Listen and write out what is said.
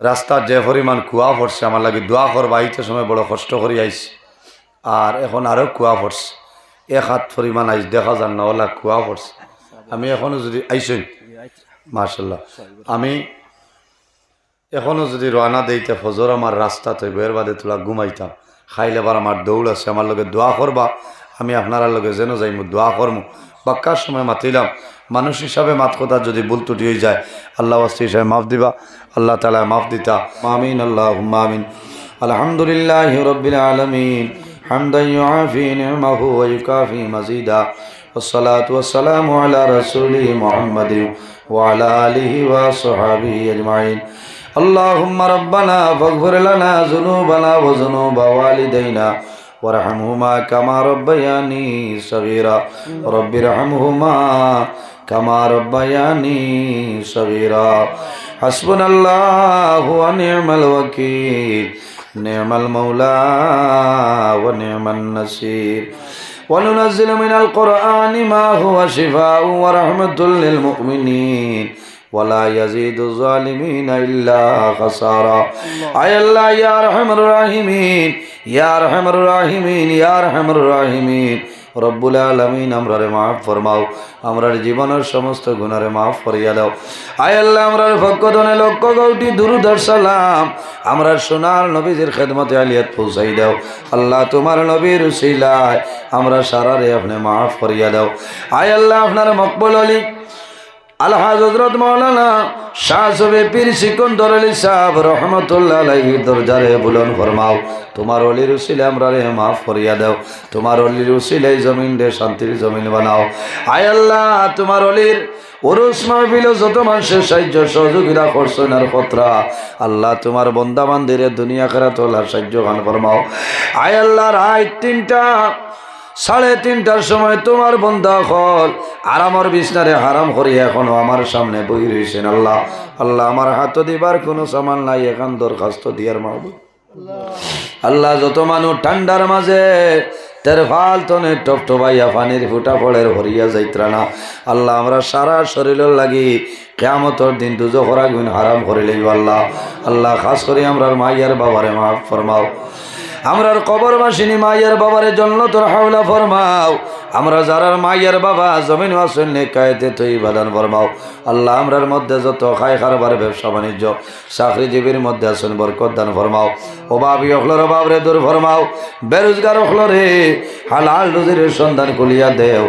রাস্তা যে পরিমাণ কুয়া পড়ছে, আমার লাগে দোয়া করবা আইতে সময় বড় কষ্ট করি আইস আর এখন আরও কুয়া পড়ছে। এক হাত পরিমাণ আইস দেখা যান না, ওলা কুয়া পড়ছে। আমি এখনও যদি আইসই মার্শাল্লাহ আমি এখনও যদি রওনা দিতে ফজর আমার রাস্তা তো বের বাদে তোলা ঘুমাইতাম। খাইলে বার আমার দৌড় আছে, আমার লগে দোয়া করবা। আমি আপনারা লগে যেন যাইমু, দোয়া করমু। বাক্কার সময় মাতিলাম মানুষ হিসাবে মাত কথা যদি ভুল ত্রুটি হয়ে যায় আল্লাহ ওয়াস্তি হিসাবে মাফ দিবা আল্লাহ তালা মাফ দিতা মামিন আল্লাহ মামিন আলহামদুলিল্লাহ রবিল আলমিন حمدا يعافي نعمه ويكافي مزيدا والصلاة والسلام على رسوله محمد وعلى آله وصحبه أجمعين اللهم ربنا فاغفر لنا ذنوبنا وذنوب والدينا وارحمهما كما ربياني صغيرا رب ارحمهما كما ربياني صغيرا حسبنا الله ونعم الوكيل نعم المولى ونعم النصير وننزل من القرآن ما هو شفاء ورحمة للمؤمنين ওয়ালা ইয়াজিদু জালিমিনা ইল্লা খাসারা আয় আল্লাহ ইয়া রাহমানুর রাহিমিন ইয়া রাহমানুর রাহিমিন ইয়া রাহমানুর রাহিমিন রব্বুল আলমিন আমরারে মাফ ফরমাও আমরার জীবনের সমস্ত গুণারে মাফ করিয়া দাও। আয় আল্লাহ আমরার ভক্তনে লক্ষ গৌটি দুরুদর সালাম। আমরার সোনার নবীজির খেদমতে আলিয়াত পৌঁছাই দাও। আল্লাহ তোমার নবীর শিলায় আমরা সারারে আপনি মাফ করিয়া দাও। আয় আল্লাহ, আপনার মকবুল আলী আল্লাহ হজরত মৌলানা শাহ সবে পীর সিকন্দর আলী সাহেব রহমতুল্লাহ আলাইহি দরজারে বুলন ফরমাও, তোমার অলির উসিলে আমরা রে মাফ করিয়া দাও, তোমার অলির উসিলে জমিন রে শান্তির জমিন বানাও। আয় আল্লাহ, তোমার অলির ওরস মাহবিল যত মানুষের সাহায্য সহযোগিতা করছেন আর আল্লাহ তোমার বন্দা বান্দিরে দুনিয়া খেরা তোলার সাহায্য গান ফরমাও। আয় আল্লাহ রায় তিনটা সাড়ে তিনটার সময় তোমার বন্ধা হল। আর আমার বিছনারে হারাম করি এখনও আমার সামনে বই রয়েছেন আল্লাহ। আল্লাহ আমার হাত দিবার কোনো সামান নাই, এখন দরখাস্ত দিয়ার মাহবুব। আল্লাহ যত মানুষ ঠান্ডার মাঝে তের ফাল তনে টপটপাইয়া পানির ফুটা ফলের হরিয়া যাইত্রা না। আল্লাহ আমরা সারা শরীরের লাগি কেমতর দিন দুজো করা গুণ হারাম করে লইব আল্লাহ। আল্লাহ, খাস করে আমরার মাইয়ার বাবারে মাফ ফরমাও। আমরার কবর বাসিনী মায়ের বাবারে জন্য তোর হাওলা ফরমাও। আমরা যারার মায়ের বাবা জমিন আসেন কায়েতে তুই বাদান ফরমাও। আল্লাহ আমরার মধ্যে যত খাই খারবার, ব্যবসা বাণিজ্য, চাকরিজীবীর মধ্যে আসেন বরকত দান ফরমাও। অভাবী অখলর অভাব রে দূর ফরমাও। বেরোজগার অখলরে হালাল রুজির সন্ধান কুলিয়া দেও।